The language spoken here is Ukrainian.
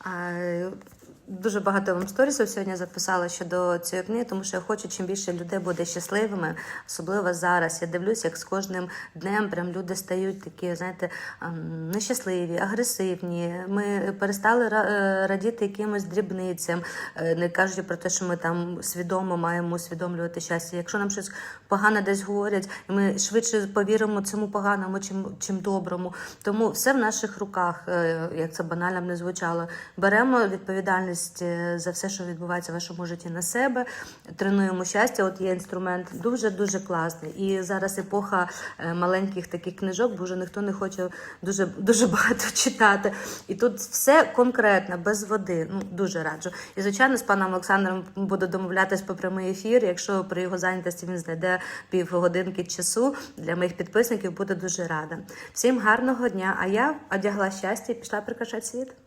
А, Дуже багато вам сторісів сьогодні записала щодо цієї книги, тому що я хочу, чим більше людей буде щасливими, особливо зараз. Я дивлюся, як з кожним днем прям люди стають такі, знаєте, ем, нещасливі, агресивні. Ми перестали е, радіти якимось дрібницям, е, не кажучи про те, що ми там свідомо маємо усвідомлювати щастя. Якщо нам щось погане десь говорять, ми швидше повіримо цьому поганому, чим, чим доброму. Тому все в наших руках, е, як це банально не звучало. Беремо відповідальність е, за все, що відбувається в вашому житті на себе, тренуємо щастя. От є інструмент дуже дуже класний. І зараз епоха е, маленьких таких книжок, бо вже ніхто не хоче дуже дуже багато читати. І тут все конкретно, без води. Ну дуже раджу. І звичайно, з паном Олександром буду домовлятись по прямий ефір. Якщо при його зайнятості він знайде півгодинки часу для моїх підписників, буду дуже рада. Всім гарного дня! А я одягла щастя і пішла прикрашати світ.